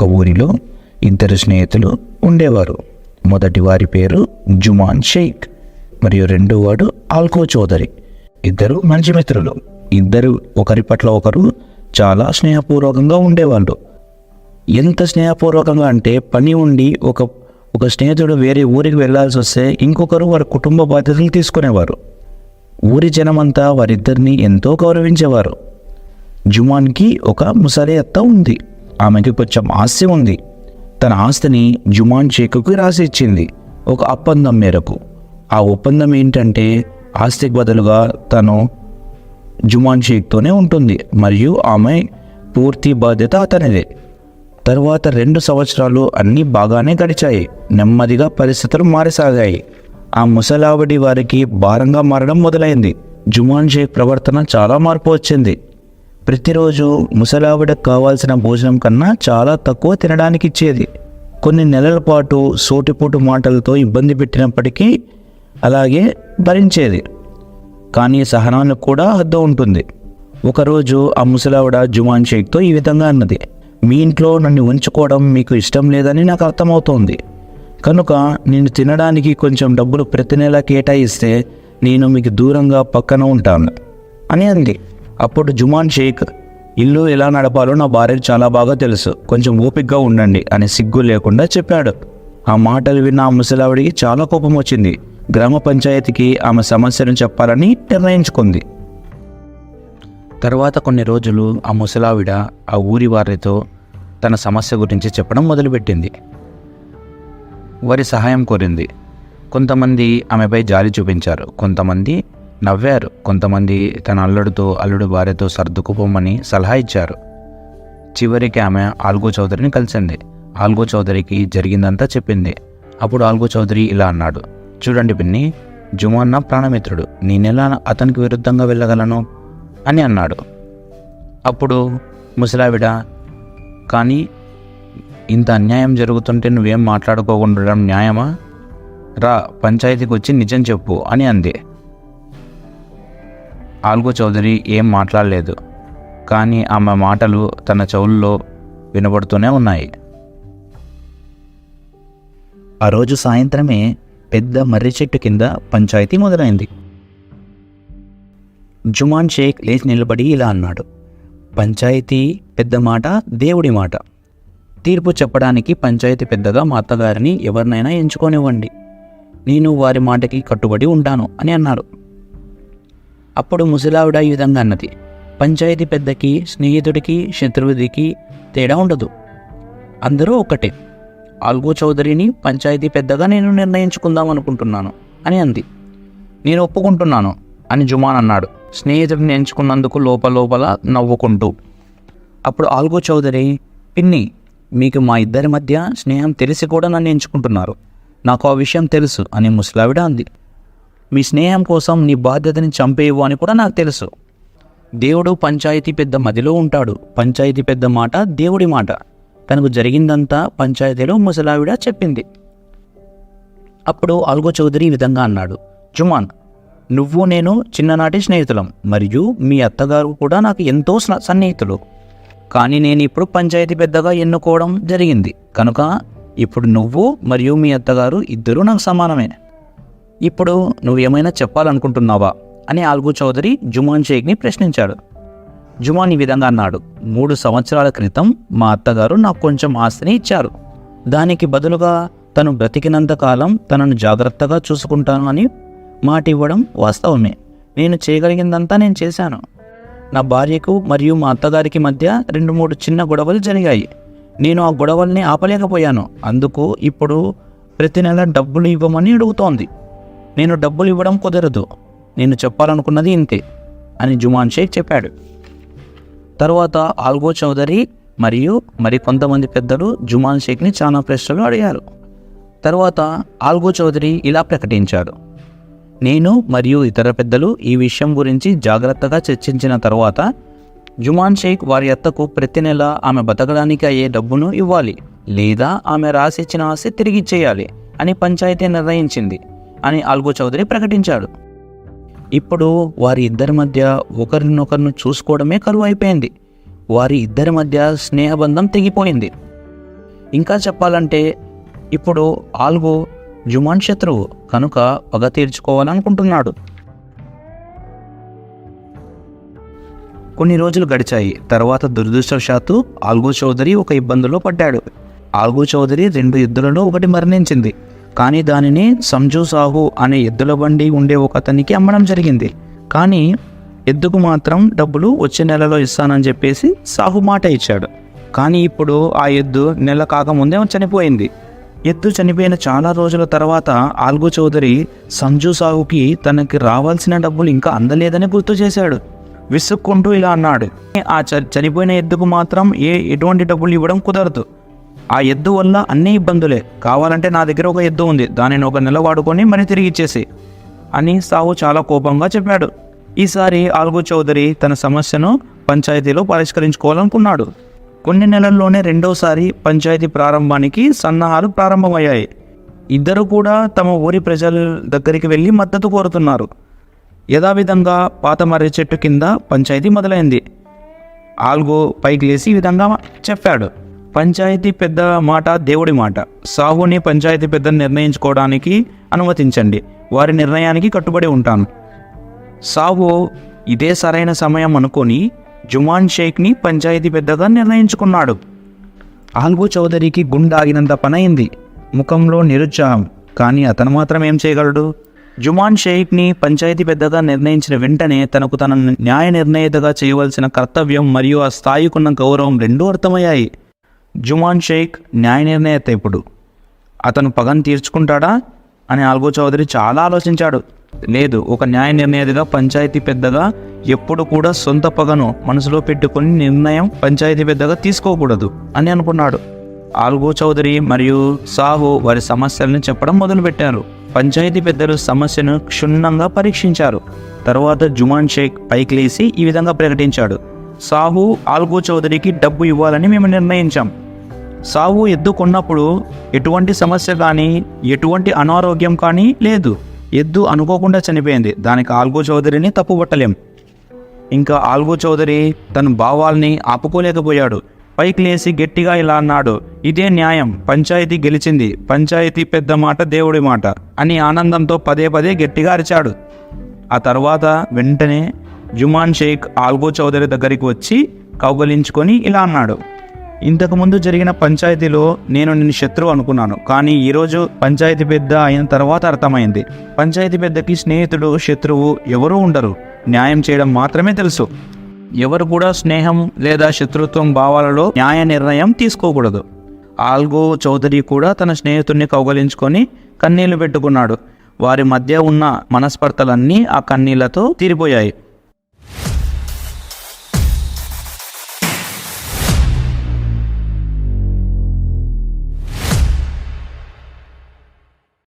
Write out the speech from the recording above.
ఒక ఊరిలో ఇద్దరు స్నేహితులు ఉండేవారు. మొదటి వారి పేరు జుమాన్ షేక్ మరియు రెండో వాడు ఆల్కో చౌదరి. ఇద్దరు మంచి మిత్రులు. ఇద్దరు ఒకరి పట్ల ఒకరు చాలా స్నేహపూర్వకంగా ఉండేవాళ్ళు. ఎంత స్నేహపూర్వకంగా అంటే పని ఉండి ఒక ఒక స్నేహితుడు వేరే ఊరికి వెళ్ళాల్సి వస్తే ఇంకొకరు వారి కుటుంబ బాధ్యతలు తీసుకునేవారు. ఊరి జనమంతా వారిద్దరిని ఎంతో గౌరవించేవారు. జుమాన్కి ఒక ముసలి అత్త ఉంది. ఆమెకి కొంచెం ఆస్తి ఉంది. తన ఆస్తిని జుమాన్ షేకుకి రాసి ఇచ్చింది. ఒక ఒప్పందం మేరకు. ఆ ఒప్పందం ఏంటంటే ఆస్తికి బదులుగా తను జుమాన్ షేక్తోనే ఉంటుంది. మరియు ఆమె పూర్తి బాధ్యత అతనిదే. తరువాత రెండు సంవత్సరాలు అన్నీ బాగానే గడిచాయి. నెమ్మదిగా పరిస్థితులు మారసాగాయి. ఆ ముసలావిడి వారికి భారంగా మారడం మొదలైంది. జుమాన్ షేక్ ప్రవర్తన చాలా మార్పు వచ్చింది. ప్రతిరోజు ముసలావిడకు కావాల్సిన భోజనం కన్నా చాలా తక్కువ తినడానికి ఇచ్చేది. కొన్ని నెలల పాటు సోటిపోటు మాటలతో ఇబ్బంది పెట్టినప్పటికీ అలాగే భరించేది. కానీ సహనానికి కూడా హద్దు ఉంటుంది. ఒకరోజు ఆ ముసలావిడ జుమాన్ షేక్తో ఈ విధంగా అన్నది. మీ ఇంట్లో నన్ను ఉంచుకోవడం మీకు ఇష్టం లేదని నాకు అర్థమవుతోంది. కనుక నేను తినడానికి కొంచెం డబ్బులు ప్రతి నెల కేటాయిస్తే నేను మీకు దూరంగా పక్కన ఉంటాను అని అంది. అప్పుడు జుమాన్ షేక్ ఇల్లు ఎలా నడపాలో నా భార్యకు చాలా బాగా తెలుసు. కొంచెం ఓపికగా ఉండండి అని సిగ్గు లేకుండా చెప్పాడు. ఆ మాటలు విన్న ఆ ముసలావిడికి చాలా కోపం వచ్చింది. గ్రామ పంచాయతీకి ఆమె సమస్యను చెప్పాలని నిర్ణయించుకుంది. తర్వాత కొన్ని రోజులు ఆ ముసలావిడ ఆ ఊరి వారితో తన సమస్య గురించి చెప్పడం మొదలుపెట్టింది. వారి సహాయం కోరింది. కొంతమంది ఆమెపై జాలి చూపించారు. కొంతమంది నవ్వారు. కొంతమంది తన అల్లుడితో అల్లుడు భార్యతో సర్దుకుపోమని సలహా ఇచ్చారు. చివరికి ఆమె ఆల్గో చౌదరిని కలిసింది. ఆల్గో చౌదరికి జరిగిందంతా చెప్పింది. అప్పుడు ఆల్గో చౌదరి ఇలా అన్నాడు. చూడండి పిన్ని జుమాన్ నా ప్రాణమిత్రుడు. నేనెలా అతనికి విరుద్ధంగా వెళ్ళగలను? అని అన్నాడు. అప్పుడు ముసలావిడ కానీ ఇంత అన్యాయం జరుగుతుంటే నువ్వేం మాట్లాడుకోకుండా ఉండడం న్యాయమా? రా పంచాయతీకి వచ్చి నిజం చెప్పు అని అంది. ఆల్గో చౌదరి ఏం మాట్లాడలేదు. కానీ ఆమె మాటలు తన చెవుల్లో వినబడుతూనే ఉన్నాయి. ఆ రోజు సాయంత్రమే పెద్ద మర్రి చెట్టు కింద పంచాయతీ మొదలైంది. జుమాన్ షేక్ లేచి నిలబడి ఇలా అన్నాడు. పంచాయతీ పెద్ద మాట దేవుడి మాట. తీర్పు చెప్పడానికి పంచాయతీ పెద్దగా మా అత్తగారిని ఎవరినైనా ఎంచుకోనివ్వండి. నేను వారి మాటకి కట్టుబడి ఉంటాను అని అన్నారు. అప్పుడు ముసలావిడ ఈ విధంగా అన్నది పంచాయతీ పెద్దకి స్నేహితుడికి శత్రువుడికి తేడా ఉండదు. అందరూ ఒకటే ఆల్గో చౌదరిని పంచాయతీ పెద్దగా నేను నిర్ణయించుకుందాం అనుకుంటున్నాను అని అంది. నేను ఒప్పుకుంటున్నాను అని జుమాన్ అన్నాడు. స్నేహితుడిని ఎంచుకున్నందుకు లోపల లోపల నవ్వుకుంటూ. అప్పుడు ఆల్గో చౌదరి పిన్ని మీకు మా ఇద్దరి మధ్య స్నేహం తెలిసి కూడా నన్ను ఎంచుకుంటున్నారు. నాకు ఆ విషయం తెలుసు అని ముసలావిడ అంది. మీ స్నేహం కోసం నీ బాధ్యతని చంపేయవు అని కూడా నాకు తెలుసు. దేవుడు పంచాయతీ పెద్ద మదిలో ఉంటాడు. పంచాయతీ పెద్ద మాట దేవుడి మాట. తనకు జరిగిందంతా పంచాయతీలో ముసలావిడ చెప్పింది. అప్పుడు ఆల్గో చౌదరి ఈ విధంగా అన్నాడు. జుమాన్ నువ్వు నేను చిన్ననాటి స్నేహితులం మరియు మీ అత్తగారు కూడా నాకు ఎంతో సన్నిహితులు. కానీ నేను ఇప్పుడు పంచాయతీ పెద్దగా ఎన్నుకోవడం జరిగింది. కనుక ఇప్పుడు నువ్వు మరియు మీ అత్తగారు ఇద్దరూ నాకు సమానమే. ఇప్పుడు నువ్వేమైనా చెప్పాలనుకుంటున్నావా? అని ఆల్గు చౌదరి జుమాన్ షేక్ని ప్రశ్నించాడు. జుమాన్ ఈ విధంగా అన్నాడు మూడు సంవత్సరాల క్రితం మా అత్తగారు నాకు కొంచెం ఆస్తిని ఇచ్చారు. దానికి బదులుగా తను బ్రతికినంత కాలం తనను జాగ్రత్తగా చూసుకుంటాను అని మాట ఇవ్వడం వాస్తవమే. నేను చేయగలిగిందంతా నేను చేశాను. నా భార్యకు మరియు మా అత్తగారికి మధ్య రెండు మూడు చిన్న గొడవలు జరిగాయి. నేను ఆ గొడవల్ని ఆపలేకపోయాను. అందుకు ఇప్పుడు ప్రతి నెల డబ్బులు ఇవ్వమని అడుగుతోంది. నేను డబ్బులు ఇవ్వడం కుదరదు. నేను చెప్పాలనుకున్నది ఇంతే అని జుమాన్ షేక్ చెప్పాడు. తర్వాత ఆల్గో చౌదరి మరియు మరి కొంతమంది పెద్దలు జుమాన్ షేక్ని చాలా ప్రశ్నలు అడిగారు. తర్వాత ఆల్గో చౌదరి ఇలా ప్రకటించాడు నేను మరియు ఇతర పెద్దలు ఈ విషయం గురించి జాగ్రత్తగా చర్చించిన తర్వాత జుమాన్ షేక్ వారి అత్తకు ప్రతి నెల ఆమె బతకడానికి అయ్యే డబ్బును ఇవ్వాలి లేదా ఆమె రాసిచ్చిన ఆస్తి తిరిగి చేయాలి అని పంచాయతీ నిర్ణయించింది. అని ఆల్గో చౌదరి ప్రకటించాడు. ఇప్పుడు వారి ఇద్దరి మధ్య ఒకరినొకరిని చూసుకోవడమే కరువు అయిపోయింది. వారి ఇద్దరి మధ్య స్నేహబంధం తెగిపోయింది. ఇంకా చెప్పాలంటే ఇప్పుడు ఆల్గో జుమాన్ శత్రువు కనుక పగ తీర్చుకోవాలనుకుంటున్నాడు. కొన్ని రోజులు గడిచాయి. తర్వాత దురదృష్టవశాత్తు ఆల్గో చౌదరి ఒక ఇబ్బందిలో పడ్డాడు. ఆల్గో చౌదరి రెండు ఎద్దులలో ఒకటి మరణించింది. కానీ దానిని సంజు సాహు అనే ఎద్దుల బండి ఉండే ఒక అతనికి అమ్మడం జరిగింది. కానీ ఎద్దుకు మాత్రం డబ్బులు వచ్చే నెలలో ఇస్తానని చెప్పేసి సాహు మాట ఇచ్చాడు. కానీ ఇప్పుడు ఆ ఎద్దు నెల కాకముందే చనిపోయింది. ఎద్దు చనిపోయిన చాలా రోజుల తర్వాత ఆల్గు చౌదరి సంజు సాహుకి తనకి రావాల్సిన డబ్బులు ఇంకా అందలేదని గుర్తు చేశాడు. విసుక్కుంటూ ఇలా అన్నాడు. ఆ చ- చనిపోయిన ఎద్దుకు మాత్రం ఏ ఎటువంటి డబ్బులు ఇవ్వడం కుదరదు. ఆ ఎద్దు వల్ల అన్ని ఇబ్బందులే. కావాలంటే నా దగ్గర ఒక ఎద్దు ఉంది. దానిని ఒక నెల వాడుకొని మరి తిరిగి ఇచ్చేసి అని సాహు చాలా కోపంగా చెప్పాడు. ఈసారి ఆల్గో చౌదరి తన సమస్యను పంచాయతీలో పరిష్కరించుకోవాలనుకున్నాడు. కొన్ని నెలల్లోనే రెండోసారి పంచాయతీ ప్రారంభానికి సన్నాహాలు ప్రారంభమయ్యాయి. ఇద్దరు కూడా తమ ఊరి ప్రజల దగ్గరికి వెళ్ళి మద్దతు కోరుతున్నారు. యథావిధంగా పాత మర్రి చెట్టు కింద పంచాయతీ మొదలైంది. ఆల్గో పైకి లేచి ఈ విధంగా చెప్పాడు. పంచాయతీ పెద్ద మాట దేవుడి మాట. సాహుని పంచాయతీ పెద్దను నిర్ణయించుకోవడానికి అనుమతించండి. వారి నిర్ణయానికి కట్టుబడి ఉంటాను. సాహు ఇదే సరైన సమయం అనుకొని జుమాన్ షేక్ని పంచాయతీ పెద్దగా నిర్ణయించుకున్నాడు. ఆల్గో చౌదరికి గుండాగినంత పనైంది. ముఖంలో నిరుత్సాహం. కానీ అతను మాత్రం ఏం చేయగలడు? జుమాన్ షేక్ని పంచాయతీ పెద్దగా నిర్ణయించిన వెంటనే తనకు తన న్యాయ నిర్ణేతగా చేయవలసిన కర్తవ్యం మరియు ఆ స్థాయికున్న గౌరవం రెండూ అర్థమయ్యాయి. జుమాన్ షేక్ న్యాయ నిర్ణయత ఇప్పుడు అతను పగను తీర్చుకుంటాడా? అని ఆల్గో చౌదరి చాలా ఆలోచించాడు. లేదు ఒక న్యాయ నిర్ణయతగా పంచాయతీ పెద్దగా ఎప్పుడు కూడా సొంత పగను మనసులో పెట్టుకుని నిర్ణయం పంచాయతీ పెద్దగా తీసుకోకూడదు అని అనుకున్నాడు. ఆల్గో చౌదరి మరియు సాహు వారి సమస్యలను చెప్పడం మొదలుపెట్టారు. పంచాయతీ పెద్దలు సమస్యను క్షుణ్ణంగా పరీక్షించారు. తర్వాత జుమాన్ షేక్ పైకి లేచి ఈ విధంగా ప్రకటించాడు. సాహు ఆల్గో చౌదరికి డబ్బు ఇవ్వాలని మేము నిర్ణయించాం. సాహు ఎద్దు కొన్నప్పుడు ఎటువంటి సమస్య కానీ ఎటువంటి అనారోగ్యం కానీ లేదు. ఎద్దు అనుకోకుండా చనిపోయింది. దానికి ఆల్గో చౌదరిని తప్పుపట్టలేం ఇంకా ఆల్గో చౌదరి తన భావాల్ని ఆపుకోలేకపోయాడు. పైకి లేచి గట్టిగా ఇలా అన్నాడు ఇదే న్యాయం. పంచాయతీ గెలిచింది. పంచాయతీ పెద్ద మాట దేవుడి మాట అని ఆనందంతో పదే పదే గట్టిగా అరిచాడు. ఆ తర్వాత వెంటనే జుమాన్ షేక్ ఆల్గో చౌదరి దగ్గరికి వచ్చి కౌగలించుకొని ఇలా అన్నాడు ఇంతకుముందు జరిగిన పంచాయతీలో నేను నిన్ను శత్రువు అనుకున్నాను కానీ ఈరోజు పంచాయతీ పెద్ద అయిన తర్వాత అర్థమైంది. పంచాయతీ పెద్దకి స్నేహితుడు శత్రువు ఎవరూ ఉండరు. న్యాయం చేయడం మాత్రమే తెలుసు. ఎవరు కూడా స్నేహం లేదా శత్రుత్వం భావాలలో న్యాయ నిర్ణయం తీసుకోకూడదు. ఆల్గో చౌదరి కూడా తన స్నేహితుడిని కౌగలించుకొని కన్నీళ్ళు పెట్టుకున్నాడు. వారి మధ్య ఉన్న మనస్పర్ధలన్నీ ఆ కన్నీళ్ళతో తీరిపోయాయి.